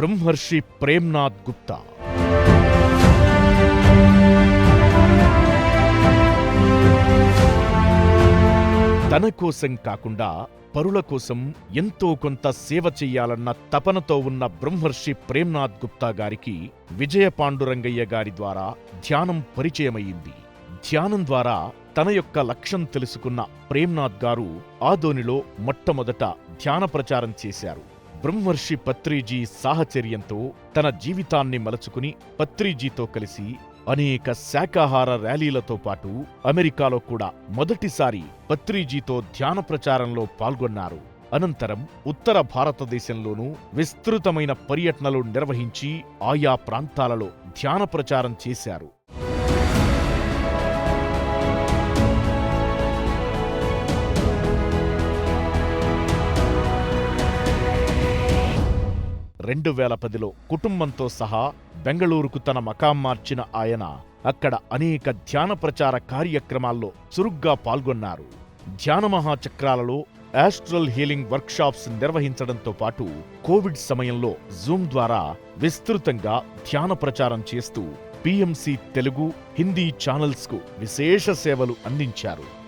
బ్రహ్మర్షి ప్రేమ్నాథ్ గుప్తా. తన కోసం కాకుండా పరుల కోసం ఎంతో కొంత సేవ చెయ్యాలన్న తపనతో ఉన్న బ్రహ్మర్షి ప్రేమ్నాథ్ గుప్తా గారికి విజయ పాండురంగయ్య గారి ద్వారా ధ్యానం పరిచయమయ్యింది. ధ్యానం ద్వారా తన యొక్క లక్ష్యం తెలుసుకున్న ప్రేమ్నాథ్ గారు ఆదోనిలో మొట్టమొదట ధ్యాన ప్రచారం చేశారు. బ్రహ్మర్షి పత్రిజీ సాహచర్యంతో తన జీవితాన్ని మలచుకుని పత్రిజీతో కలిసి అనేక శాకాహార ర్యాలీలతో పాటు అమెరికాలో కూడా మొదటిసారి పత్రిజీతో ధ్యాన ప్రచారంలో పాల్గొన్నారు. అనంతరం ఉత్తర భారతదేశంలోనూ విస్తృతమైన పర్యటనలు నిర్వహించి ఆయా ప్రాంతాలలో ధ్యాన ప్రచారం చేశారు. రెండు వేల పదిలో కుటుంబంతో సహా బెంగళూరుకు తన మకాం మార్చిన ఆయన అక్కడ అనేక ధ్యాన ప్రచార కార్యక్రమాల్లో చురుగ్గా పాల్గొన్నారు. ధ్యాన మహాచక్రాలలో ఆస్ట్రల్ హీలింగ్ వర్క్షాప్స్ నిర్వహించడంతో పాటు కోవిడ్ సమయంలో జూమ్ ద్వారా విస్తృతంగా ధ్యాన ప్రచారం చేస్తూ పిఎంసి తెలుగు హిందీ ఛానల్స్కు విశేష సేవలు అందించారు.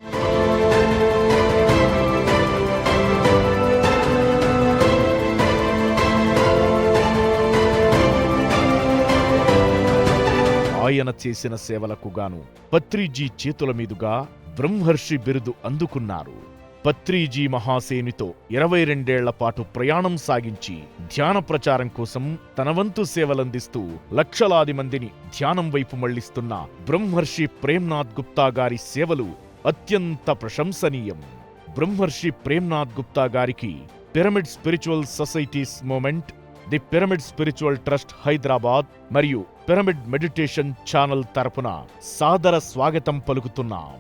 ఆయన చేసిన సేవలకు గాను పత్రిజీ చేతుల మీదుగా బ్రహ్మర్షి బిరుదు అందుకున్నారు. పత్రిజీ మహాసేనితో ఇరవై రెండేళ్ళ పాటు ప్రయాణం సాగించి ధ్యాన ప్రచారం కోసం తన వంతు సేవలందిస్తూ లక్షలాది మందిని ధ్యానం వైపు మళ్ళిస్తున్న బ్రహ్మర్షి ప్రేమ్నాథ్ గుప్తా గారి సేవలు అత్యంత ప్రశంసనీయం. బ్రహ్మర్షి ప్రేమ్నాథ్ గుప్తా గారికి pyramid spiritual societies movement the pyramid spiritual trust Hyderabad మరియు పిరమిడ్ మెడిటేషన్ ఛానల్ తరపున సాదర స్వాగతం పలుకుతున్నాం.